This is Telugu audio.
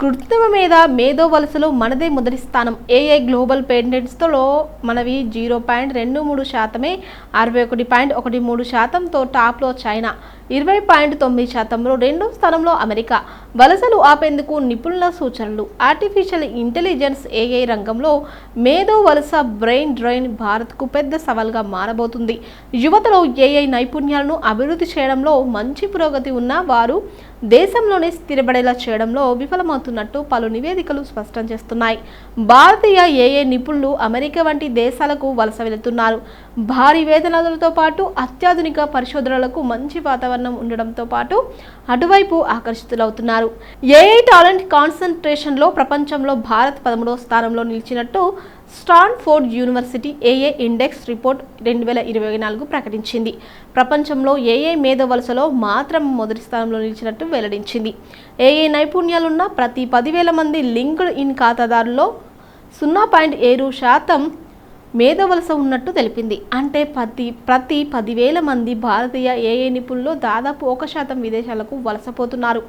కృత్రిమ మీద మేధో వలసలో మనదే మొదటి స్థానం. ఏఐ గ్లోబల్ పేటెంట్స్లో మనవి జీరో పాయింట్ రెండు మూడు శాతమే అరవై ఒకటి పాయింట్ ఒకటి మూడు శాతంతో టాప్లో చైనా. ఇరవై పాయింట్ తొమ్మిది శాతంలో రెండో స్థానంలో అమెరికా. వలసలు ఆపేందుకు నిపుణుల సూచనలు. ఆర్టిఫిషియల్ ఇంటెలిజెన్స్ ఏఐ రంగంలో మేధో వలస బ్రెయిన్ డ్రైన్ భారత్కు పెద్ద సవాల్గా మారబోతుంది. యువతలో ఏఐ నైపుణ్యాలను అభివృద్ధి చేయడంలో మంచి పురోగతి ఉన్న వారు దేశంలోనే స్థిరపడేలా చేయడంలో విఫలమవుతున్నట్టు పలు నివేదికలు స్పష్టం చేస్తున్నాయి. భారతీయ ఏఏ నిపుణులు అమెరికా వంటి దేశాలకు వలస వెళుతున్నారు. భారీ వేతనాలతో పాటు అత్యాధునిక పరిశోధనలకు మంచి వాతావరణం ఉండడంతో పాటు అటువైపు ఆకర్షితులవుతున్నారు. ఏఐ టాలెంట్ కాన్సన్ట్రేషన్లో ప్రపంచంలో భారత్ పదమూడవ స్థానంలో నిలిచినట్టు Stanford university AI index report రెండు వేల ఇరవై నాలుగు ప్రకటించింది. ప్రపంచంలో ఏఏ మేధ వలసలో మాత్రం మొదటి స్థానంలో నిలిచినట్టు వెల్లడించింది. ఏఏ నైపుణ్యాలున్న ప్రతి పదివేల మంది లింక్డ్ ఇన్ ఖాతాదారుల్లో సున్నా పాయింట్ ఏడు శాతం మేధవలస ఉన్నట్టు తెలిపింది. అంటే ప్రతి ప్రతి పదివేల మంది భారతీయ ఏఏ నిపుణుల్లో దాదాపు ఒక శాతం విదేశాలకు వలసపోతున్నారు.